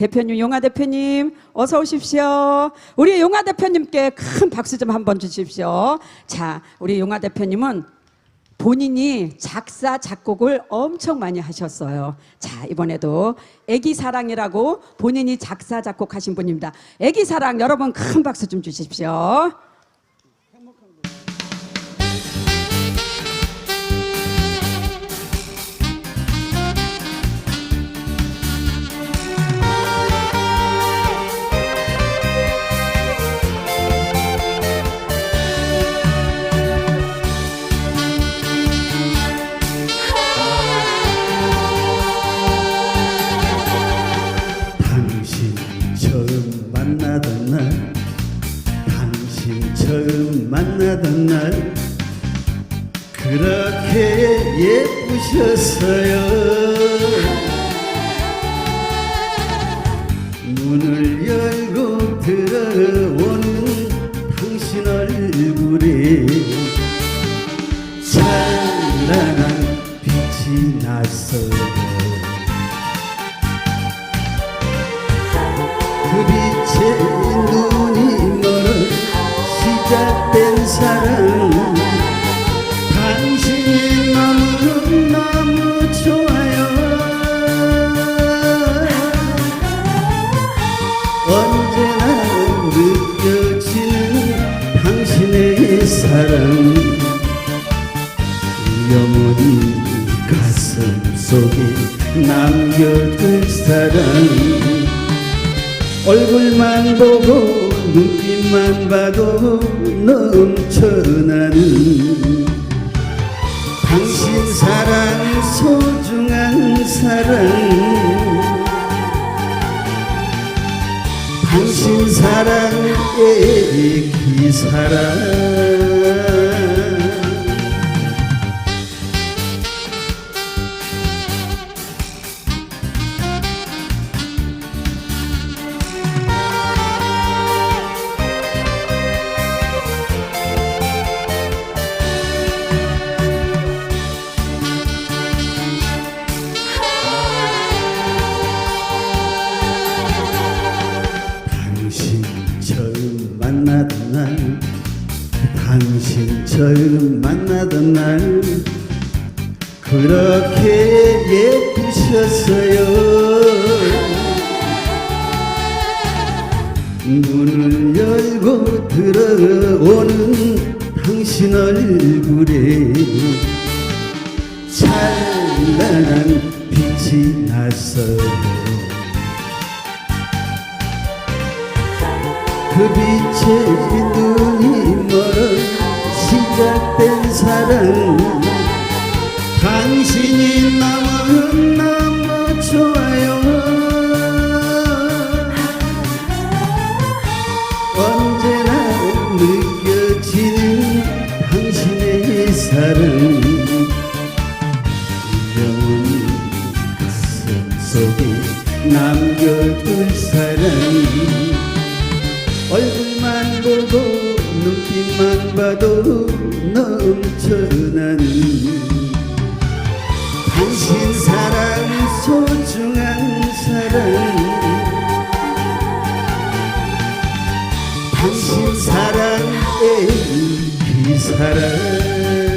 대표님, 용화 대표님, 어서 오십시오. 우리 용화 대표님께 큰 박수 좀 한번 주십시오. 자, 우리 용화 대표님은 본인이 작사, 작곡을 엄청 많이 하셨어요. 자, 이번에도 애기 사랑이라고 본인이 작사, 작곡하신 분입니다. 애기 사랑 여러분 큰 박수 좀 주십시오. 처음 만나던 날 당신 처음 만나던 날 그렇게 예쁘셨어요. 문을 열고 들어오는 당신 얼굴에 찬란한 빛이 났어요 눈이 멀어 시작된 사랑 당신이 너무 너무 좋아요. 언제나 느껴지는 당신의 사랑. 영원히 가슴 속에 남겨둘 사랑 얼굴만 보고 눈빛만 봐도 넘쳐나는 당신 사랑 소중한 사랑. 당신 사랑의 그 사랑 만나던 날 당신 처음 만나던 날 그렇게 예쁘셨어요. 문을 열고 들어오는 당신 얼굴에 찬란한 빛이 났어요 그 빛에 눈이 멀어 시작된 사랑 당신이 너무 너무 좋아요. 언제나 느껴지는 당신의 사랑. 영원히 가슴 속에 남겨둘 사랑 얼굴만 보고 눈빛만 봐도 넘쳐나는 당신 사랑 소중한 사랑. 당신 사랑의 그 사랑